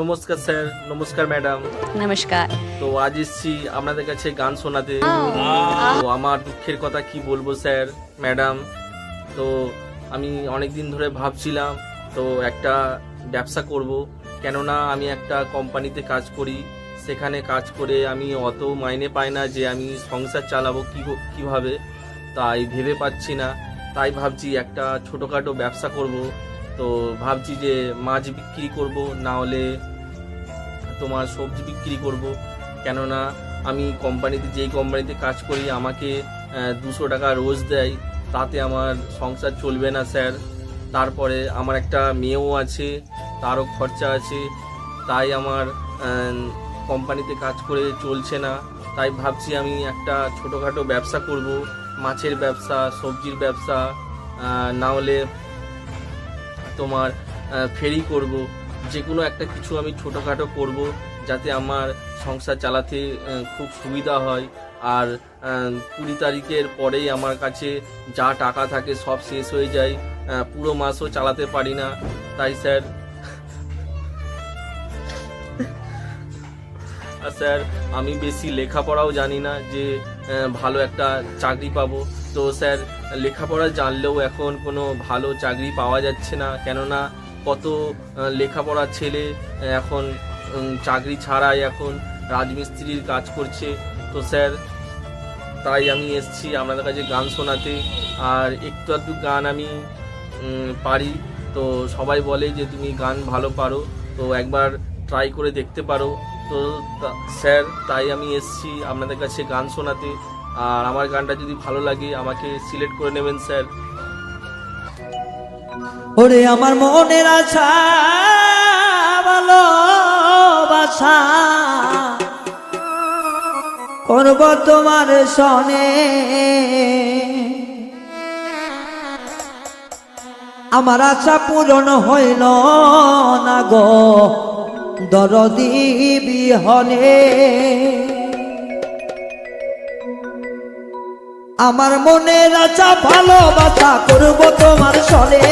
নমস্কার স্যার নমস্কার ম্যাডাম। নমস্কার। তো আজ এসছি আপনাদের কাছে গান শোনাতে। তো আমার দুঃখের কথা কি বলব স্যার ম্যাডাম? তো আমি অনেক দিন ধরে ভাবছিলাম তো একটা ব্যবসা করব। কেননা আমি একটা কোম্পানিতে কাজ করি সেখানে কাজ করে আমি অত মাইনে পাই না যে আমি সংসার চালাবো কি কীভাবে। তাই ভেবে পাচ্ছি না। তাই ভাবছি একটা ছোটোখাটো ব্যবসা করব। তো ভাবছি যে মাছ বিক্রি করব, না হলে তোমার সবজি বিক্রি করব। কেননা আমি কোম্পানিতে যেই কোম্পানিতে কাজ করি, আমাকে দুশো টাকা রোজ দেয়। তাতে আমার সংসার চলবে না, স্যার। তারপরে আমার একটা মেয়েও আছে, তারও খরচা আছে। তাই আমার কোম্পানিতে কাজ করে চলছে না। তাই ভাবছি আমি একটা ছোটোখাটো ব্যবসা করব। মাছের ব্যবসা, সবজির ব্যবসা না হলে তোমার ফেরি করব যে কোনো একটা কিছু আমি ছোটোখাটো করব যাতে আমার সংসার চালাতে খুব সুবিধা হয়। আর কুড়ি তারিখের পরেই আমার কাছে যা টাকা থাকে সব শেষ হয়ে যায়। পুরো মাসও চালাতে পারি না। তাই স্যার, আর স্যার, আমি বেশি লেখাপড়াও জানি না যে ভালো একটা চাকরি পাবো। তো স্যার, লেখাপড়া জানলেও এখন কোনো ভালো চাকরি পাওয়া যাচ্ছে না। কেননা কত লেখাপড়া ছেলে এখন চাকরি ছাড়াই এখন রাজমিস্ত্রির কাজ করছে। তো স্যার, তাই আমি এসছি আপনাদের কাছে গান শোনাতে। আর একটু আধটু গান আমি পারি। তো সবাই বলে যে তুমি গান ভালো পারো। তো একবার ট্রাই করে দেখতে পারো। তো, স্যার, তাই আমি এসছি আপনাদের কাছে গান শোনাতে। আর আমার গানটা যদি ভালো লাগে, আমাকে সিলেক্ট করে নেবেন, স্যার। ওরে, আমার মনের আশা, ভালোবাসা করব তোমার সনে। আমার আশা পূরণ হইল না গো, দরদি বিহনে। আমার মনে আশা ভালোবাসা করব তোমার সনে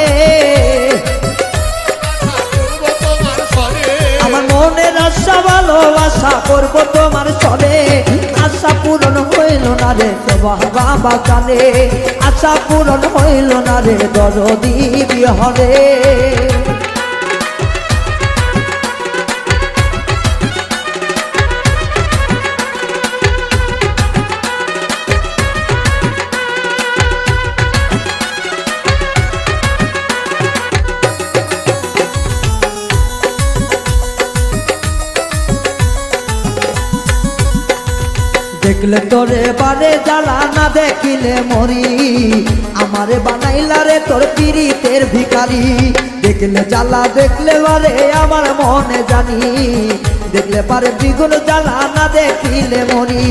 আমার মনের আশা ভালোবাসা করব তোমার চলে আশা পূরণ হইল না রে বাবা বাগানে আশা পূরণ হইল না রে দরদি বিহরে দেখলে তোরে বারে জ্বালা না দেখিলে মরি। আমারে বানাইলা রে তোর পিরিতের ভিখারি। দেখলে জ্বালা, দেখলে বারে আমার মনে জানি। দেখলে পারে দ্বিগুণ জ্বালা না দেখিলে মরি।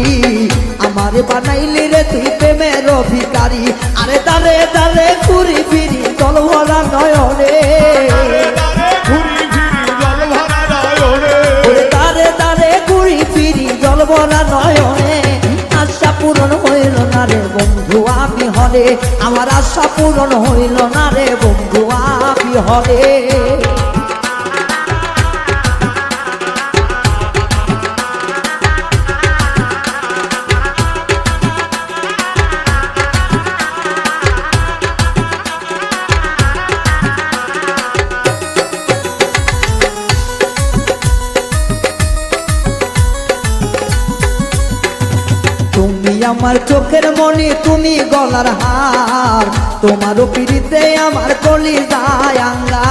আমারে বানাইলি রে তুই প্রেমের ভিখারি আরে দারে দারে ঘুরি ফিরি ভরা নয়নে। পূরণ হইল না রে বন্ধু, আমি হলে। আমার আশা পূরণ হইল না রে বন্ধু, আমি হলে। আমার চোখের মনি, তুমি গলার হার। তোমারও পিড়িতে আমার কলি যায় আঙ্গা।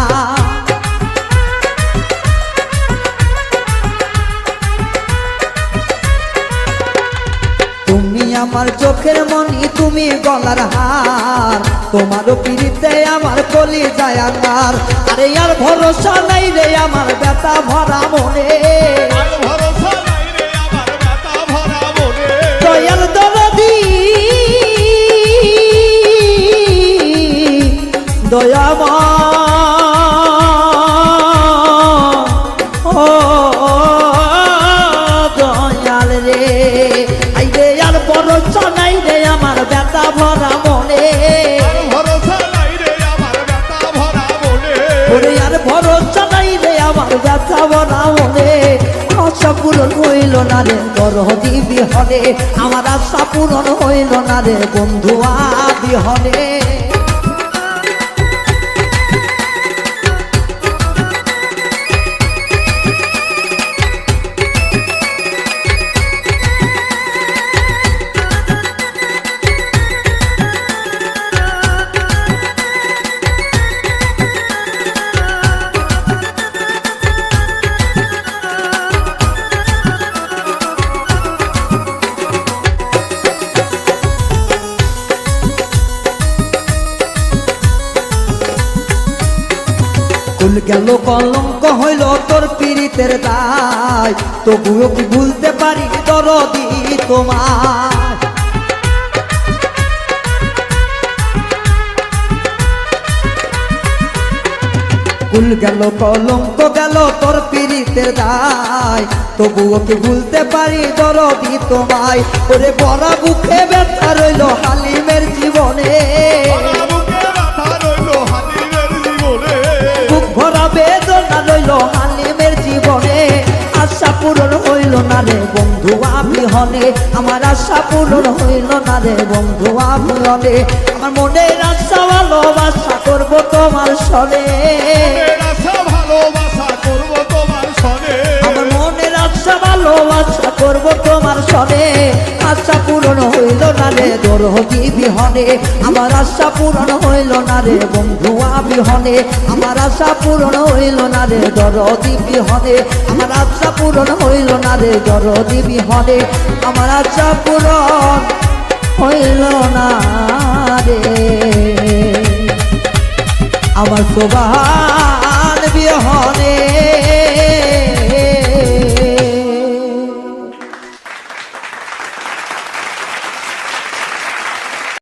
তুমি আমার চোখের মনি, তুমি গলার হার। তোমারও পিড়িতে আমার কলি যায় আঙ্গার। আরে আর ভরসা নাই রে আমার ব্যথা ভরা মনে। দয়ামা ও দয়াল রে আই রে আর নাই রে আমার ব্যথা ভরা মনে। ভরসা নাই রে আমার ব্যথা মনে। আশা পূরণ হইল না রে দরদি বিহনে আমার আশা পূরণ হইল না রে বন্ধু বিহনে। কুল গেল কলঙ্ক হইল তোর পীড়িতের দায়। তবুও কি ভুলতে পারি দরদি তোমার কুল গেল কলঙ্ক, গেল তোর পীড়িতের দায়। তবুও কি ভুলতে পারি দরদি তোমায়? ওরে বড় বুকে ব্যথা রইল হালিমের জীবনে। রইল হালিমের জীবনে। আশা পূরণ হইল না রে বন্ধু আমি হনে আমার আশা পূরণ হইল না রে বন্ধু আমি হনে আমার মনের আশা ভালোবাসা করব তোমার সনে। আমার মনের আশা ভালোবাসা করব তোমার সনে। আশা পূরণ হইল রে দরহদি বিহনে আমার আশা পূরণ হইল না রে বন্ধু বিহনে আমার আশা পূরণ হইল না রে দরদি বিহনে আমার আশা পূরণ হইল না রে দরদি বিহনে আমার আশা পূরণ হইল না রে। আমার বিহনে